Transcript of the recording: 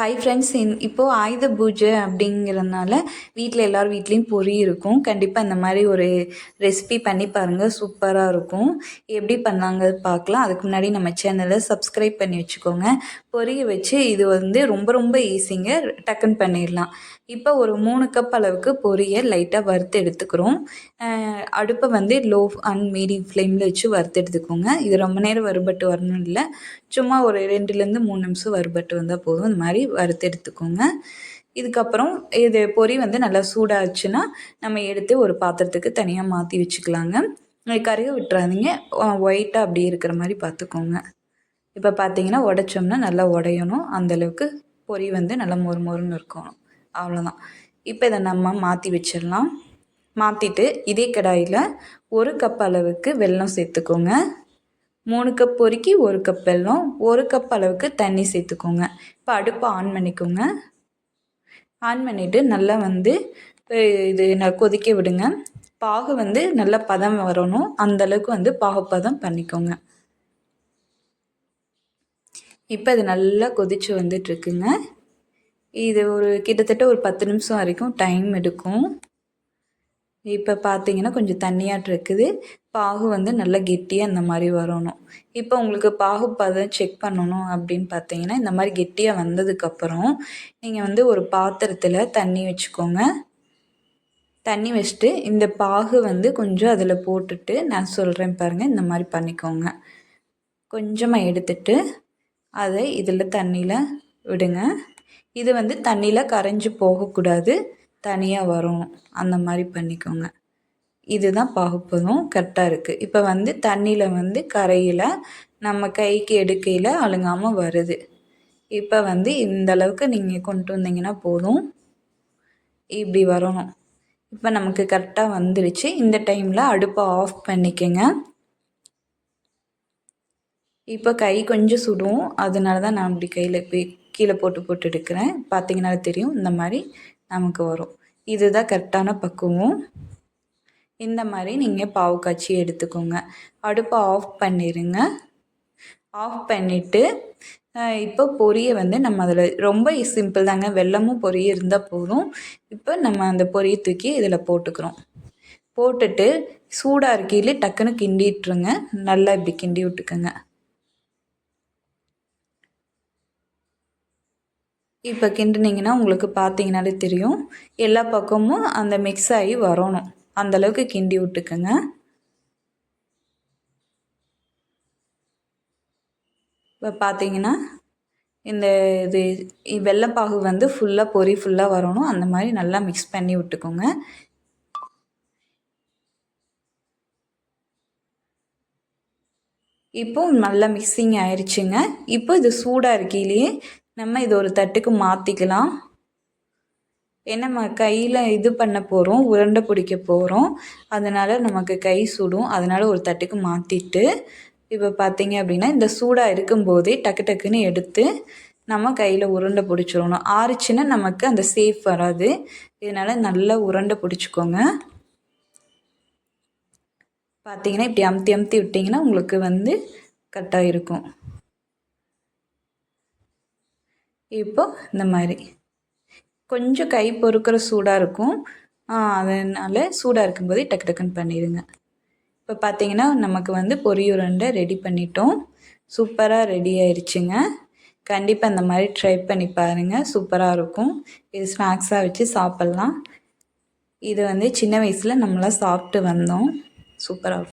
Hi friends in இப்போது ஆயுத பூஜை அப்படிங்கிறதுனால வீட்டில் எல்லார் வீட்லேயும் பொறி இருக்கும். கண்டிப்பாக இந்த மாதிரி ஒரு ரெசிபி பண்ணி பாருங்கள் சூப்பராக இருக்கும். எப்படி பண்ணாங்க பார்க்கலாம் அதுக்கு முன்னாடி நம்ம சேனலை சப்ஸ்கிரைப் பண்ணி வச்சுக்கோங்க. பொரிய வச்சு இது வந்து ரொம்ப ரொம்ப ஈஸிங்க டக்குன்னு பண்ணிடலாம். இப்போ ஒரு மூணு கப் அளவுக்கு பொரியை லைட்டாக வறுத்து எடுத்துக்கிறோம். அடுப்பை வந்து லோ அண்ட் மீடியம் ஃப்ளேமில் வச்சு வறுத்து எடுத்துக்கோங்க. இது ரொம்ப நேரம் வறுபட்டு வரணும் இல்லை. சும்மா ஒரு ரெண்டுலேருந்து மூணு நிமிஷம் வறுபட்டு வந்தால் போதும். இந்த மாதிரி வறுத்து எடுத்துக்கோங்க. இதுக்கப்புறம் இது பொரி வந்து நல்லா சூடாச்சுன்னா நம்ம எடுத்து ஒரு பாத்திரத்துக்கு தனியாக மாற்றி வச்சுக்கலாங்க. கருக விட்டுறாதீங்க. ஒயிட்டாக அப்படி இருக்கிற மாதிரி பார்த்துக்கோங்க இப்போ பார்த்தீங்கன்னா உடச்சோம்னா நல்லா உடையணும். அந்தளவுக்கு பொரி வந்து நல்லா மொறு மொறுன்னு இருக்கணும் அவ்வளோதான் இப்போ இதை நம்ம மாற்றி வச்சிடலாம். மாற்றிட்டு இதே கடாயில் ஒரு கப் அளவுக்கு வெல்லம் சேர்த்துக்கோங்க. மூணு கப் பொறுக்கி ஒரு கப் வெல்லம் ஒரு கப் அளவுக்கு தண்ணி சேர்த்துக்கோங்க. இப்போ அடுப்பை ஆன் பண்ணிக்கோங்க. ஆன் பண்ணிவிட்டு நல்லா வந்து இது கொதிக்க விடுங்க. பாகு வந்து நல்லா பதம் வரணும். அந்தளவுக்கு வந்து பாகுப்பதம் பண்ணிக்கோங்க. இப்போ இது நல்லா கொதித்து வந்துட்டுருக்குங்க இது ஒரு கிட்டத்தட்ட ஒரு பத்து நிமிஷம் வரைக்கும் டைம் எடுக்கும். இப்போ பார்த்தீங்கன்னா கொஞ்சம் தண்ணியாட்டு இருக்குது. பாகு வந்து நல்லா கெட்டியாக இந்த மாதிரி வரணும். இப்போ உங்களுக்கு பாகு பதம் செக் பண்ணணும் அப்படின்னு பார்த்தீங்கன்னா இந்த மாதிரி கெட்டியாக வந்ததுக்கப்புறம் நீங்கள் வந்து ஒரு பாத்திரத்தில் தண்ணி வச்சுக்கோங்க. தண்ணி வச்சுட்டு இந்த பாகு வந்து கொஞ்சம் அதில் போட்டுட்டு நான் சொல்கிறேன் பாருங்கள் இந்த மாதிரி பண்ணிக்கோங்க. கொஞ்சமாக எடுத்துட்டு அதை இதில் தண்ணியில் விடுங்க. இது வந்து தண்ணியில் கரைஞ்சி போகக்கூடாது. தனியாக வரும். அந்த மாதிரி பண்ணிக்கோங்க. இதுதான் பகுப்பதும் கரெக்டாக இருக்குது இப்போ வந்து தண்ணியில் வந்து கரையில் நம்ம கைக்கு எடுக்கையில் அழுங்காமல் வருது. இப்போ வந்து இந்த அளவுக்கு நீங்கள் கொண்டு வந்தீங்கன்னா போதும். இப்படி வரணும். இப்போ நமக்கு கரெக்டாக வந்துருச்சு. இந்த டைமில் அடுப்பை ஆஃப் பண்ணிக்கோங்க. இப்போ கை கொஞ்சம் சுடும். அதனால தான் நான் அப்படி கையில் போய் கீழே போட்டு போட்டு எடுக்கிறேன். பார்த்தீங்கன்னா தெரியும். இந்த மாதிரி நமக்கு வரும். இதுதான் கரெக்டான பக்குவம். இந்த மாதிரி நீங்கள் பாவு காய்ச்சி எடுத்துக்கோங்க. அடுப்பை ஆஃப் பண்ணிடுங்க ஆஃப் பண்ணிவிட்டு இப்போ பொரியை வந்து நம்ம அதில் ரொம்ப சிம்பிள் தாங்க. வெள்ளமும் பொரிய இருந்தால் போதும். இப்போ நம்ம அந்த பொரியை தூக்கி இதில் போட்டுக்கிறோம். போட்டுட்டு சூடாக இருக்கையிலே டக்குன்னு கிண்டிட்டுருங்க. நல்லா இப்படி கிண்டி விட்டுக்கோங்க. இப்போ கிண்டுனீங்கன்னா உங்களுக்கு பார்த்தீங்கனாலே தெரியும். எல்லா பக்கமும் அந்த மிக்ஸ் ஆகி வரணும். அந்தளவுக்கு கிண்டி விட்டுக்குங்க. இப்போ பார்த்தீங்கன்னா இந்த இது வெள்ளைப்பாகு வந்து ஃபுல்லாக பொறி ஃபுல்லாக வரணும். அந்த மாதிரி நல்லா மிக்ஸ் பண்ணி விட்டுக்கோங்க. இப்போ நல்லா மிக்சிங் ஆயிடுச்சுங்க இப்போ இது சூடாக இருக்கையிலேயே நம்ம இது ஒரு தட்டுக்கு மாற்றிக்கலாம் ஏன்னா கையில் இது பண்ண போகிறோம் உருண்டை பிடிக்க போகிறோம் அதனால் நமக்கு கை சுடும். அதனால் ஒரு தட்டுக்கு மாற்றிட்டு இப்போ பார்த்தீங்க அப்படின்னா இந்த சூடாக இருக்கும்போதே டக்கு டக்குன்னு எடுத்து நம்ம கையில் உருண்டை பிடிச்சிடணும். ஆறுச்சுன்னா நமக்கு அந்த சேஃப் வராது. இதனால் நல்லா உருண்டை பிடிச்சிக்கோங்க. பார்த்தீங்கன்னா இப்படி அமுத்தி அமுத்தி விட்டிங்கன்னா உங்களுக்கு வந்து கரெக்டாக இருக்கும் இப்போ இந்த மாதிரி. கொஞ்சம் கை பொறுக்கிற சூடாக இருக்கும். அதனால் சூடாக இருக்கும்போதே டக்கு டக்குன்னு பண்ணிடுங்க. இப்போ பார்த்தீங்கன்னா நமக்கு வந்து பொரியுருண்டை ரெடி பண்ணிட்டோம். சூப்பராக ரெடி ஆயிடுச்சுங்க கண்டிப்பாக இந்த மாதிரி ட்ரை பண்ணி பாருங்கள் சூப்பராக இருக்கும். இது ஸ்நாக்ஸாக வச்சு சாப்பிட்லாம். இது வந்து சின்ன வயசில் நம்மளாம் சாப்பிட்டு வந்தோம். சூப்பராக